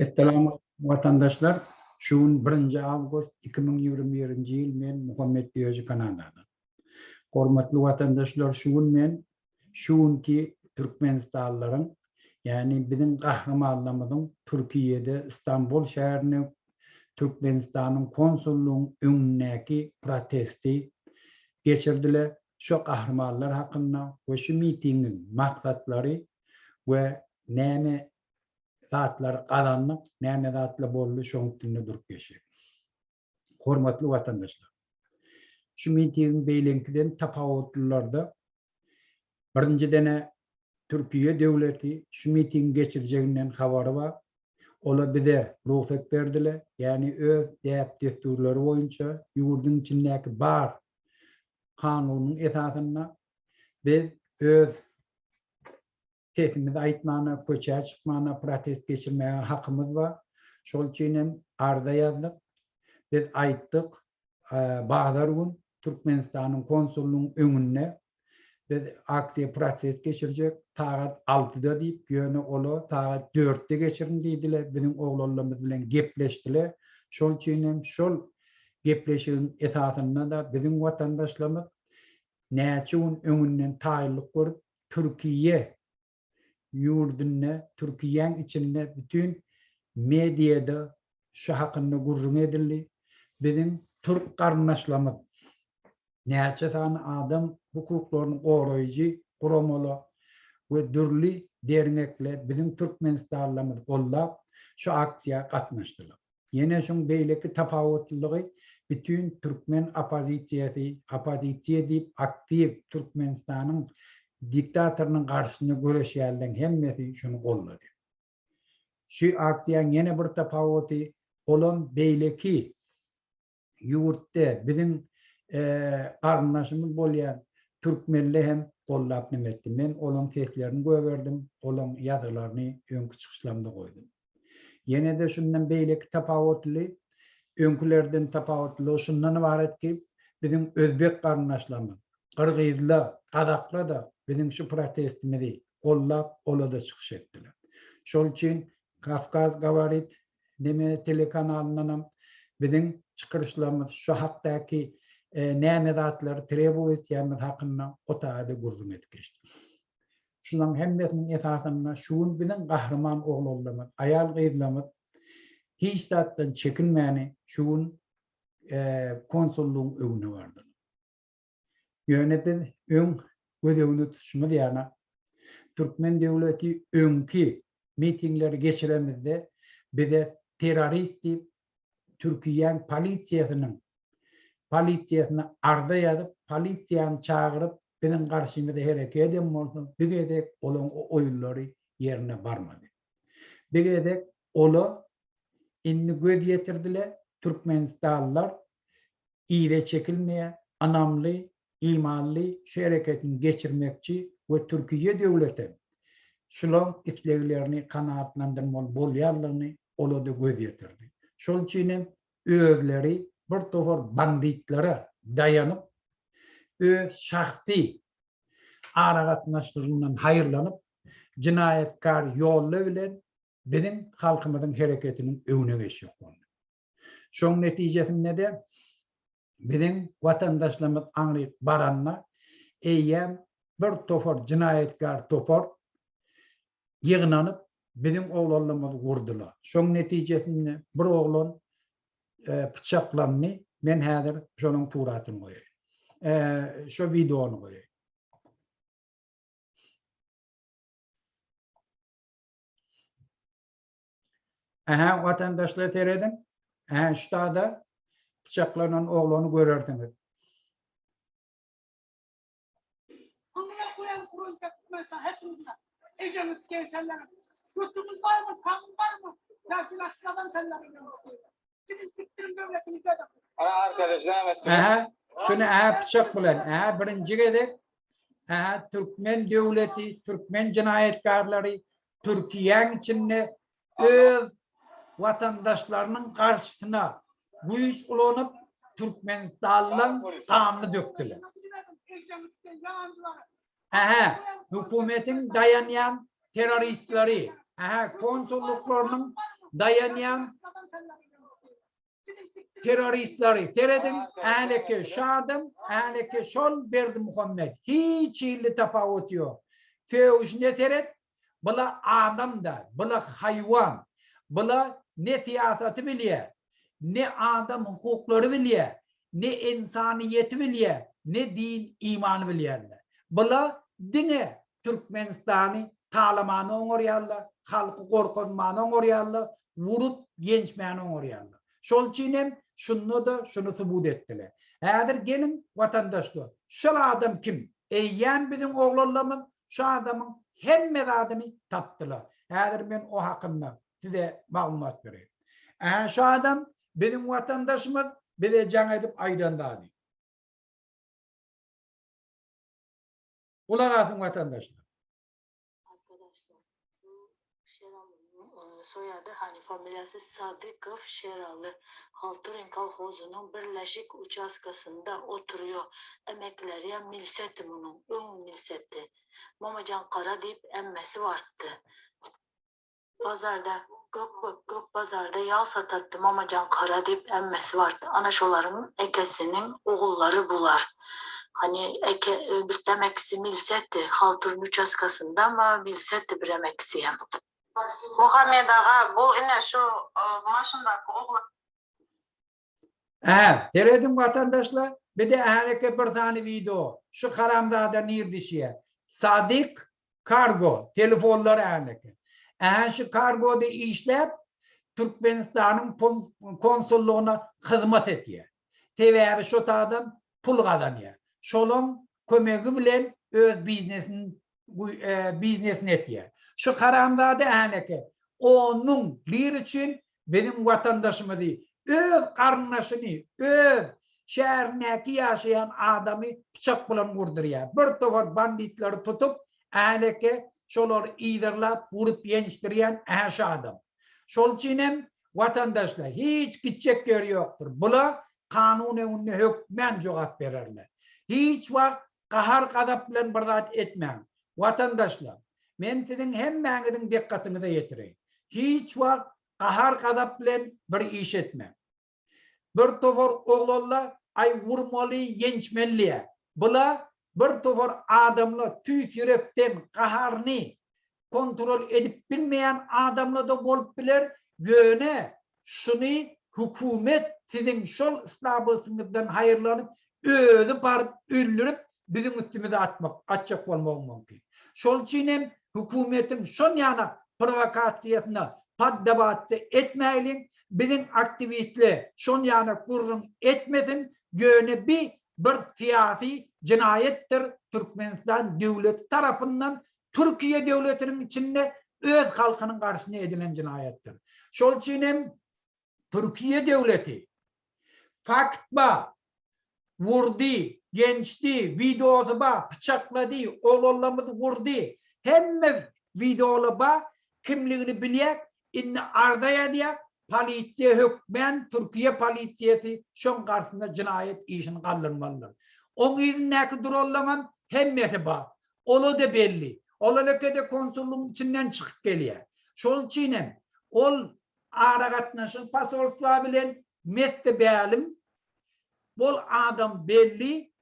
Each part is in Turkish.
Assalamu vatandaşlar. Şuun 1 avgust 2021 yıl men Muhammed Diyoji Kanada'da. Hormatly vatandaşlar şuun men şuun ki Türkmenistanlıların yani bizim kahramanlarımızın Türkiye'de İstanbul şehrine Türkmenistan'ın konsulluğun önündeki protesti geçirdiler. Şu kahramanlar hakkında ve şu mitingin maksatları ve näme zatlar galanlyk näme zatla bolly şoň tünne durup geçer. Hormatly vatandaşlar. Şu mintiň beýlenkiden tapawutlarda birinji dene Türkiye döwleti şu miting geçirjeginden habary bar. Ola bize ruhsat berdile, yani öz dep desturları boyunca yurdun içindeki bar kanunun esasyna biz öz sesimizi aýtmany, köçe çykmany, protest geçirmäge hakymyz bar. Şol üçin arda yazdyk. Biz aýtdyk, e, Bağdar gün Türkmenistanyň konsulunyň öňüne biz aksiýa protest geçirjek. Tagat 6-da diýip ýöne ola, tagat 4-de geçirin diýdiler. Bizim oglanlarymyz bilen gepleşdiler. Şol üçin şol gepleşiň esasynda da bizim watandaşlarymyz näçe gün öňünden taýylyk görüp Türkiýe yurdunne, Türkiye'nin içinde bütün medyada şu hakkında gurrun edildi. Bizim Türk karnaşlamız näçe tane adam hukuklarını koruyucu kuramalı ve dürlü dernekler bizim Türkmenistanlarımız kollap şu aksiya katmıştılar. Yine şun beyleki tapavutluğu bütün Türkmen opozisiyeti, opozisiya deyip aktif Türkmenistan'ın diktatorunun karşısında görüşýärlerin hemmesi şunu gollady. Şu aksiýan ýene bir tapawaty olan beýleki ýurtda bizim garnaşymyz bolýan türkmenle hem gollap nimetdi. Men olan seslerini göberdim, olan ýazylaryny öňkü çykyşlarymda goýdum. Ýene de şundan beýleki tapawutly öňkülerden tapawutly şundan ibaret ki bizim özbek garnaşlarymyz, Kırgızlar, Kazaklar da bizim şu protestimizi kollap ola da çıkış ettiler. Şol için Kafkaz Gavarit neme telekanalının bizim çıkışlarımız şu haktaki e, näme zatlar trebu etýänler hakynda otaýda gurzum etip geçdi. Şundan hemmesinin esasında şuun bilen kahraman oğlanlarımız, ayal gıydlarımız hiç zattan çekinmeyeni şuun e, konsolluğun önüne vardı. Yönetim ön gözegini tutuşma diyana Türkmen devleti önkü mitingleri geçiremizde bir de teröristi Türkiye'nin polisiyasının polisiyasını arda yazıp polisiyanı çağırıp benim karşımda hareket edin olsun. Bir gedek olan o oyunları yerine varmadı. Bir gedek olu inni göz getirdiler Türkmenistanlılar ve çekilmeye anamlı imanlı şu hareketini geçirmekçi ve Türkiye devleti şulan isteklerini kanaatlandırmalı bolýarlygyny ola da göz getirdi. Şol için özleri bir tohur banditlara dayanıp öz şahsi aragatnaşlığından hayırlanıp cinayetkar yolla bilen bizim halkımızın hareketinin önüne geçiyor. Şoň netijesinde de bizim vatandaşlarımız anlayıp baranla eyyem bir topar cinayetkar topar yığınanıp bizim oğlanlarımızı vurdular. Şoň netijesinde bir oğlan e, bıçaklanını men häzir şonuň turatyny goýaýyn. E, şu videonu goýaýyn. Aha, vatandaşlar seyredin. Aha, şu da bıçaklanan oğlanı görürdünüz. Amına koyan kurulacak mesela hepimizle. Ecemiz gevşenlerim. Götümüz var mı? Kanun var mı? Lakin aşağıdan senler ecemiz. Sizin siktirin devletinize de. Ana arkadaş devam et. Aha, şunu aha bıçak bilen. Aha birinci gedek. Aha Türkmen devleti, Türkmen cinayetkarları Türkiye'nin içinde öz vatandaşlarının karşısına bu iş ulanıp Türkmenistan'ın kanını döktüler. Aha, hükümetin dayanyan teröristleri, aha konsolluklarının dayanyan teröristleri teredin, ähneke şadım, ähneke şol berdi Muhammed. Hiç illi tafavut yok. Feuş ne teret? Bula adam da, bula hayvan, bula ne siyaseti biliye, ne adam hukukları bilye, ne insaniyeti bilye, ne din imanı bilyerler. Bula dine Türkmenistan'ı talamanı oňorýarlar, halky gorkunmany oňorýarlar, vurup gençmeni oňorýarlar. Şol çinem şunu da şunu subut ettiler. Häzir gelin watandaşlar, şol adam kim? Eýýän bizim oglanlarymyz şu adamın hemme medadını tapdylar. Häzir men o hakynda size maglumat berýän. Ä şu adam bizim vatandaşımız bize can edip aýdandady. Kulak asın vatandaşlar. Arkadaşlar bu e, soyadı hani familyası Sadıkov Şeralı Halturin Kolhozu'nun birleşik uçaskasında oturuyor. Emekleriye milseti bunun. Ön milseti. Mamacan Kara deyip emmesi vardı. Pazarda gök gök gök pazarda yağ satattı Mamacan Kara deyip emmesi vardı. Anaşoların ekesinin oğulları bular. Hani eke, e, bir demeksi milsetti halturun uçaskasında ama milsetti bir emeksi hem. Muhammed ağa bu ine şu e, maşındaki oğlan Aha, teredim vatandaşlar. Bir de ahaleke bir tane video. Şu karamdağda nirdişiye. Sadık Kargo. Telefonları ahaleke. Äşi kargoda işläp Türkmenistanyň konsulluğuna hyzmat etýär. Sebäbi şu taýdan pul gazanýar. Şolon kömegi bilen öz biznesini e, biznesini etýär. Şu karamdady ähneki onun lir üçin benim vatandaşymy öz garnaşyny, öz şähernäki ýaşaýan adamı bıçak bilen gurdurýar. Bir towar banditleri tutup ähleke şolar iýderlap vurup ýenişdirýän äşe adam. Şol çinem vatandaşlar hiç gitjek ýeri ýokdur. Bula kanunen uny hökmen jogap bererler. Hiç wagt gahar gadap bilen birdat etmän. Vatandaşlar, men sizin hemmäňiziň dikkatinize ýetireýin. Hiç wagt gahar gadap bilen bir iş etme. Bir tofar oglanlar ay vurmaly, ýençmelliýe. Bula bir tofar adamla tüy yürekten kaharını kontrol edip bilmeyen adamla da bolup bilir. Göne şunu hükümet sizin şol ıslabısınızdan hayırlanıp özü barıp üllürüp bizim üstümüze atmak, atacak olmak mümkün. Şol çinem hükümetin şon yana provokasyasına paddabatsı etmeyelim. Bizim aktivistler şon yana kurrun etmesin. Göne bir bir siyasi cinayettir Türkmenistan devlet tarafından Türkiye devletinin içinde öz halkının karşısına edilen cinayettir. Şol çinem Türkiye devleti faktba vurdu, gençti, videosu ba, bıçakladı, oğullarımızı vurdu. Hem videolu ba, kimliğini biliyek, inni ardaya diye polisiye hükmen Türkiye polisiyeti şun karşısında cinayet işini kaldırmalıdır. Oň ýerindäki durallan hemmeti bar. Ola da belli. Ola lekede konsulluğun içinden çıkıp geliyor. Şol çiğnem, ol ara gatnaşın pasolsla bilen mette bealim, bol adam belli,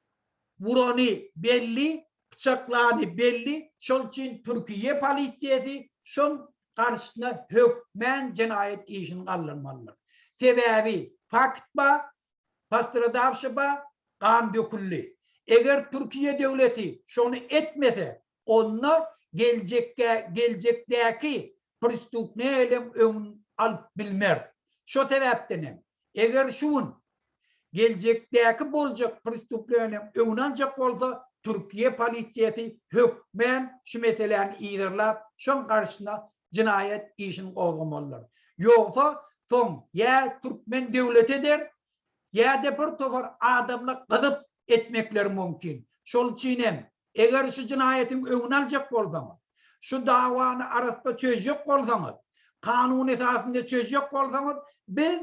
vurani belli, bıçaklani belli, şol çiğin Türkiye polisiyeti, şol karşısına hükmen cenayet işin kallanmalıdır. Sebebi fakt ba, pastırı ba, kan döküldü. Eger Türkiye devleti şonu etmese onlar gelecekke gelecekteki pristup ne elem ön alıp bilmer. Şu sebepten eger şun gelecekteki bolacak pristuplarını öğünancak bolsa Türkiye polisiyeti hükmen şu meselelerini iyidirler. Şun karşısına cinayet işini kovgamallar. Yoksa son ya Türkmen devletidir ýa-da bir towar adamla gyzyp etmekler mümkin. Şol üçin eger şu jinayetin öňüne aljak bolsaňyz, şu dawany arasda çözjek bolsaňyz, kanun esasynda çözjek bolsaňyz, biz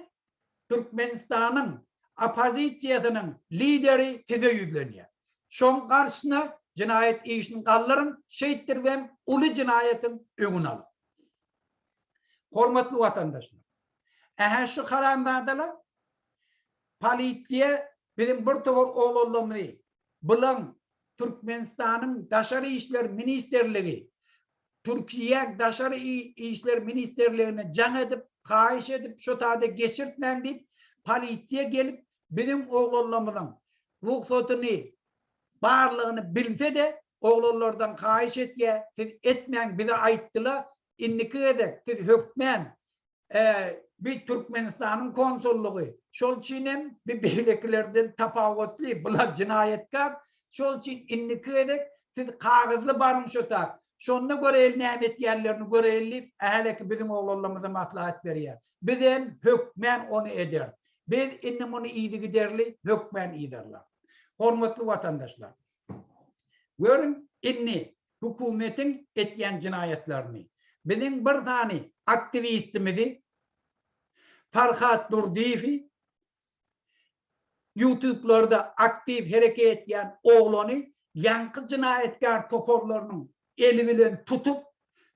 Türkmenistan'ın opozisiýasynyň lideri size ýüzlenýär. Şoň garşyna cinayet işini kalların şehittir ve ulu cinayetin ögün alın. Hormatlı vatandaşlar. Ehe şu karanlardalar politsiya bizim bir topar oğlullumunu bulan Türkmenistan'ın Daşarı İşler Ministerliği Türkiye Daşarı İşler Ministerliğine can edip, kahiş edip, şu tadı geçirtmem deyip, politsiya gelip, bizim oğlullumuzun ruhsatını, bağırlığını bilse de, oğlullardan kahiş etke, siz etmeyen bize aittılar, inniki edek, siz hükmen, e, bir Türkmenistan'ın konsolluğu. Şol çinem bir beyliklerden tapavotli, bula cinayetkar. Şol çin inniki edek, siz kağızlı barmış otak. Şonuna göre el nimet yerlerini göre elip, ehleki bizim oğullarımıza maslahat veriyor. Bizim hükmen onu eder. Biz inni onu iyidi giderli, hükmen iyidirler. Hormatlı vatandaşlar. Görün inni hükümetin etyen cinayetlerini. Bizim bir tane aktivistimizi Farhat Durdifi YouTube'larda aktif hareket etken oğlanı yankı cinayetkar toporlarının eli bilen tutup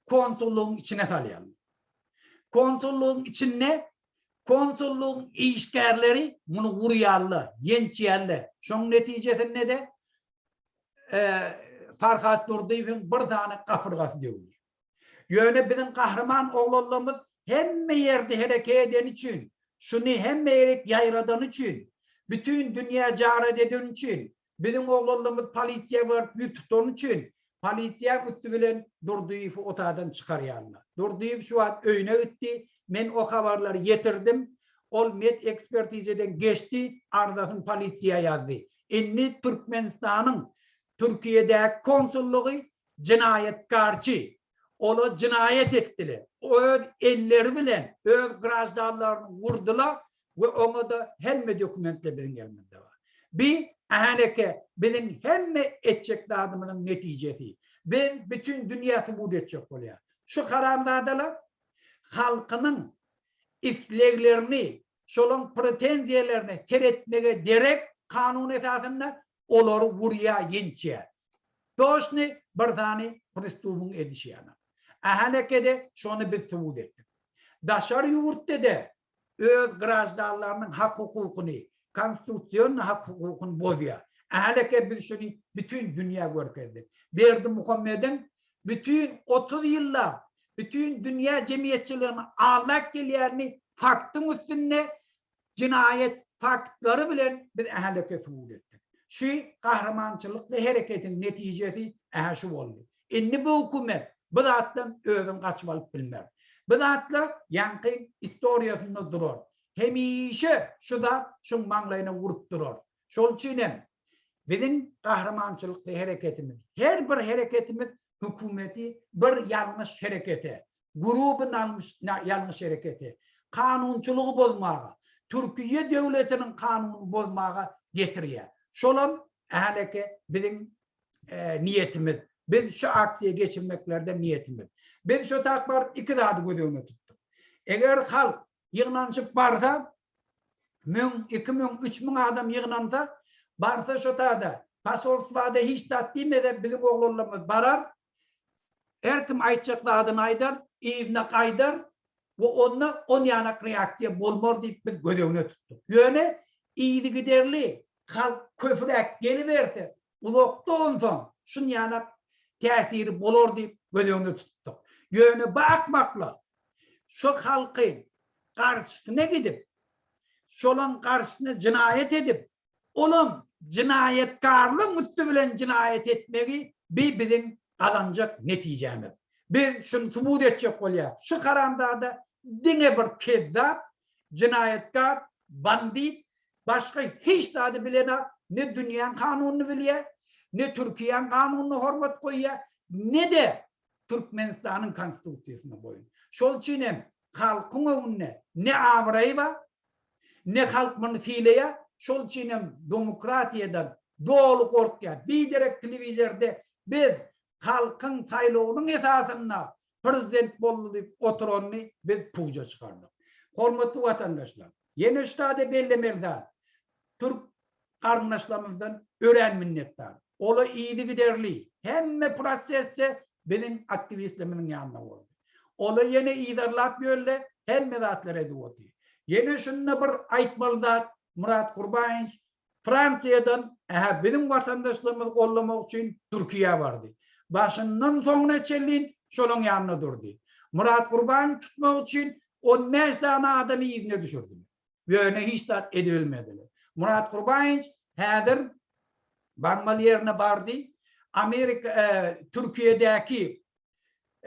konsolluğun içine salıyalım. Konsolluğun içine konsolluğun işgərləri bunu vuruyarlı, yençiyerli. Şunun neticesinde de e, Farhat Nurdiyev'in bir tane kapırgası diyor. Yöne bizim kahraman oğlanlarımız hemme yerde hareket eden için, şunu hemme yere yayradan için, bütün dünya caret eden için, bizim oğlanlarımız polisiye var, tutan için, polisiye üstübilen Durdiyevi otadan çıkarıyorlar. Durdiyev şu an öyüne gitti. Men o haberleri getirdim. Ol met ekspertizeden geçti. Ardasın polisiye yazdı. Inni Türkmenistan'ın Türkiye'de konsolluğu cinayetkarcı. Onu cinayet ettiler. öz elleri bilen öz grajdanlarını vurdular ve ona da hemme dokumentle birin gelmedi var. Bir ahaneke benim hemme etçek dadımının neticesi. Ben bütün dünyası bu edecek oluyor. Şu karamdadalar halkının isleglerini, şolun pretenziyelerini teretmege derek kanun esasında onları vurya yençe. Doşni bir tane pristubun edişiyana. Ahanekede şunu biz subut ettik. Daşar yurtta da öz grajdanlarının hak hukukunu, konstitüsyon hak hukukunu bozuyor. Ahaneke biz şunu bütün dünya görkezdik. Berdi Muhammed'in bütün 30 yıllar bütün dünya cemiyetçilerine ağlak geliyerini faktın üstüne cinayet faktları bilen bir ehleke suud ettik. Şu kahramançılıklı hareketin neticesi ehe şu oldu. İnni bu hükümet Bu zatdan özün kaçmalık bilmem. Bu zatla yankı istoriyasında durur. Hemişe şu da şu manglayına vurup durur. Şol çinem bizim kahramançılıklı hareketimiz. Her bir hareketimiz hükümeti bir yanlış harekete. Grubun almış yanlış hareketi. Kanunçuluğu bozmağa. Türkiye devletinin kanunu bozmağa getiriyor. Şolam ehleke bizim e, niyetimiz. Biz şu aksiye geçirmeklerde niyetimiz. Biz şu takbar iki dadı gözüne tuttuk. Eğer halk yığınlanışıp barsa, mün, iki mün, üç mün adam yığınlansa, barsa şu tada, pasolstvada hiç tat demeden bizim oğullarımız barar, her kim aytacaklı adını aydar, ivne kaydar ve onunla on yanak reaksiya bolmor deyip biz gözüne tuttuk. Yöne iyiydi giderli, halk köfrek geliverdi. Ulokta onsan şun yanak tesiri bolor deyip gözüne tuttuk. Yöne bakmakla şu halkın karşısına gidip şolan karşısına cinayet edip olum cinayetkarlık üstü bilen cinayet etmeyi bir bizim kazanacak neticemiz. Bir şunu subut edecek oluyor. Şu karanlıkta dine bir kezzap, cinayetkar, bandit, başka hiç tadı bilene ne dünyanın kanununu biliyor, ne Türkiye'nin kanununa hormat koyya ne de Türkmenistan'ın konstitusyasına koyun. Şol çinem halkın önüne ne avrayva ne halk manfiileye şol çinem demokratiyadan doğulu korkya bir direkt televizyerde biz halkın saylovunun esasına prezident boldu dip oturonni biz puja çıkardık. Hormatly vatandaşlar, yeni üstade bellemerde Türk kardeşlerimizden ören minnettar. İyiydi giderli. Hemme prosesse benim aktivistlerimin yanına oldu. Ola yine iyidarlat böyle hemme zatlar edivoti. Yine şunu bir aytmalılar Murat Kurbanç Fransa'dan aha, bizim vatandaşlığımızı kollamak için Türkiye vardı. Başından sonuna çellin şolun yanına durdu. Murat Kurban tutmak için 15 tane adamı izne düşürdü. Böyle hiç de edilmediler. Murat Kurbanç hadir Barmal yerine bardı. Amerika, e, Türkiye'deki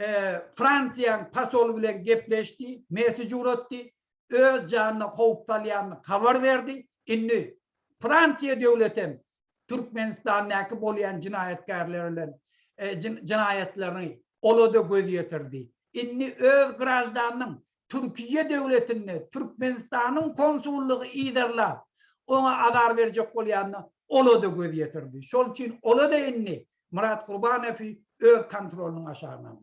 e, Fransiyan pasol bilen gepleşti, mesaj uratdi, öz canını kovptalayanını kavar verdi. Inni Fransiya devletim Türkmenistan'daki bolyan cinayetkarlarla e, cin, cinayetlerini olada göz yetirdi. Inni öz grajdanının Türkiye devletini, Türkmenistan'ın konsulluğu idarla ona azar verecek bolyanını Ola da göz yetirdi. Şol için ola da Murat Kurbanevi öz kontrolünün aşağına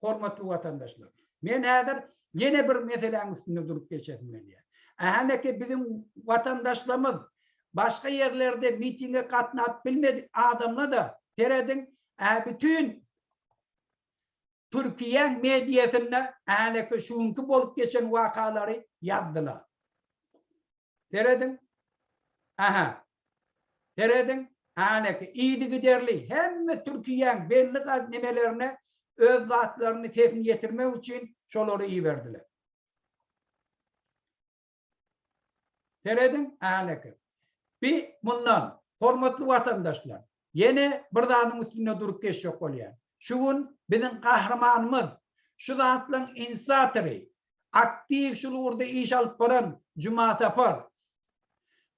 Hormatly vatandaşlar. Men hazır yine bir meseleň üstünde durup geçetmeliyim. Ähändeki bizim vatandaşlarımız başka yerlerde mitinge katnap bilmedik adamla da teredin e, bütün Türkiye medyasında ähändeki şunki bolup geçen vakaları yazdılar. Teredin. Aha. Teredin? Ahane ki iyiydi giderli. Hem Türkiye'nin belli nemelerine öz zatlarını tefni getirmek için şoları iyi verdiler. Teredin? Ahane ki. Bir bundan hormatlı vatandaşlar yine bir dağın üstünde durup geçecek oluyor. Şuun bizim kahramanımız şu zatların insatırı aktif şu orada iş alıp baran Cuma Safar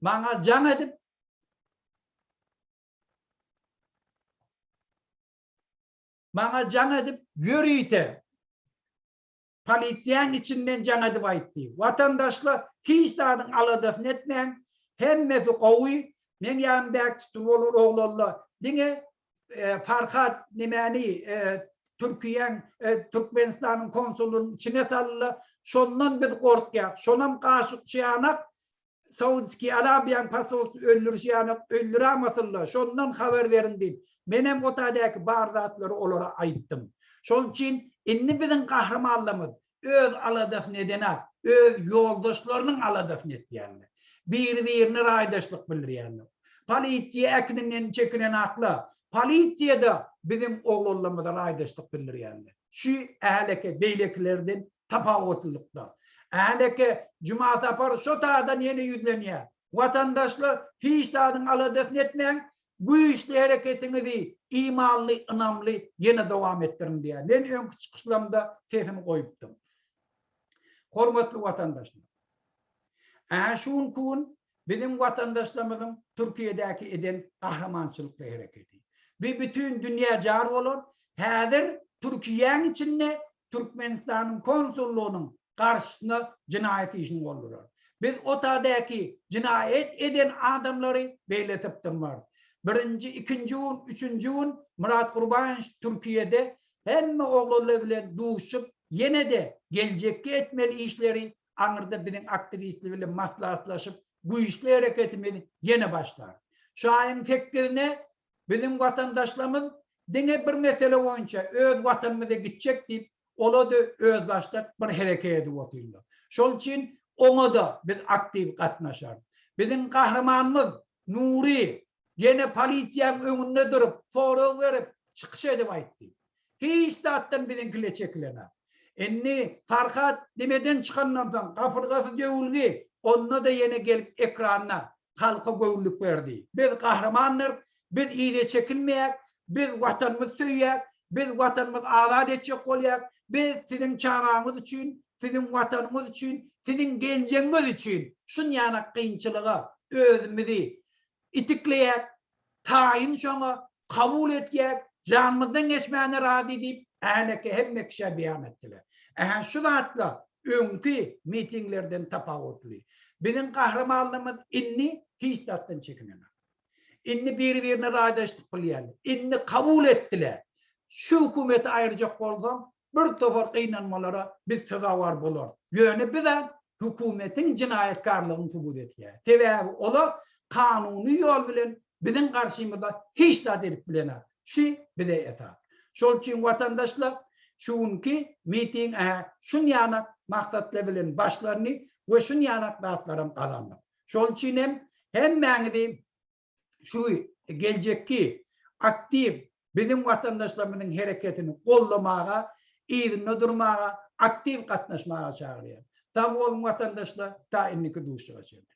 bana can edip Bana can edip yürüyte. Polisiyan içinden can edip aytti. Vatandaşlar hiç dağın aladafın etmeyen hemmesi kovuy men yanımdaki olur oğlallar dine e, Farhat Nimeni e, Türkiye'nin e, Türkmenistan'ın konsolunun içine sallı şondan biz korkyak şonam karşı çıyanak Saudski Arabiyan pasos öldürüş yani öldüramasınlar. Şondan haber verin deyip. Menem otadaki barzatları olara ayıttım. Şol için inni bizim kahramanlığımız öz aladık nedene, öz yoldaşlarının aladık nedene. Bir birini raydaşlık bilir yani. Polisiye ekdinden çekinen akla Polisiye de bizim oğullarımıza raydaşlık bilir yani. Şu ehleke beyleklerden tapavutulukta. Ähleke cuma tapar şu tadan yeni yüzlenýär. Vatandaşlar hiç tadın aladık etmeyen bu işli hareketinizi imanlı, inamlı yine devam ettirin diye. Ben ön çıkışlamda tefimi koyuptum. Hormatlı vatandaşlar. Aha şun kun bizim vatandaşlarımızın Türkiye'deki eden kahramançılıkla hareketi. Bir bütün dünya car olur. Hazır Türkiye'nin içinde Türkmenistan'ın konsolluğunun karşısında cinayet işini olur. Biz otadaki cinayet eden adamları beyletip durmar. Birinci, ikinci un, üçüncü un Murat Kurban Türkiye'de hem oğulları duşup yine de gelecekki etmeli işleri anırda bizim aktivistlerle maslahatlaşıp bu işle hareketimiz yine başlar. Şahin fikirine bizim vatandaşlarımız dine bir mesele boyunca öz vatanımıza gidecek deyip Ola da öz başta bir hereke edip oturlar. Şol için ona da bir aktif katnaşar. Bizim kahramanımız Nuri gene polisiyanın önünde durup, forum verip çıkış edip aytdı. Hiç zatdan bizinkile çekilenar. Enni Farhat demeden çıkandan soň gapyrgasy göwülgi, onda da ýene gelip ekranna halka göwüllük berdi. Biz kahramanlar, biz iýde çekinmeýär, biz watanymyzy söýýär, biz watanymyzy azad etjek bolýar, biz sizin çağımız için, sizin vatanımız için, sizin gencemiz için şun yana kıyınçılığı özümüzü itikleyek, tayin şonu kabul etiyek, canımızdan geçmeyene razı edip Ähneke hemme kişi beyan ettiler. Ähän şu zatla önkü mitinglerden tapawutly. Bizim kahramanlığımız inni hiç tattan çekinemez. İnni bir birine raydaşlık bilýärler. İnni kabul ettiler. Şu hükümeti ayıracak bolsam bir tofar kynanmalara biz tezawar bolar. Yöne bilen hükümetin cinayetkarlığını tubut etkiye. Tebebi ola kanuni yol bilen bizim karşımızda hiç da derip bilene. Şi bize eta. Şol için vatandaşlar şunki miting aha şun yana maksatla bilen başlarını ve şun yanak dağıtlarım kazandı. Şol için hem hem mağdi şu gelecekki aktiv bizim vatandaşlarımızın hareketini kollamağa ýerinde durmaga, aktiv gatnaşmaga çagyrýar. Ta bu vatandaşlar ta inniki duşyga çagyrýar.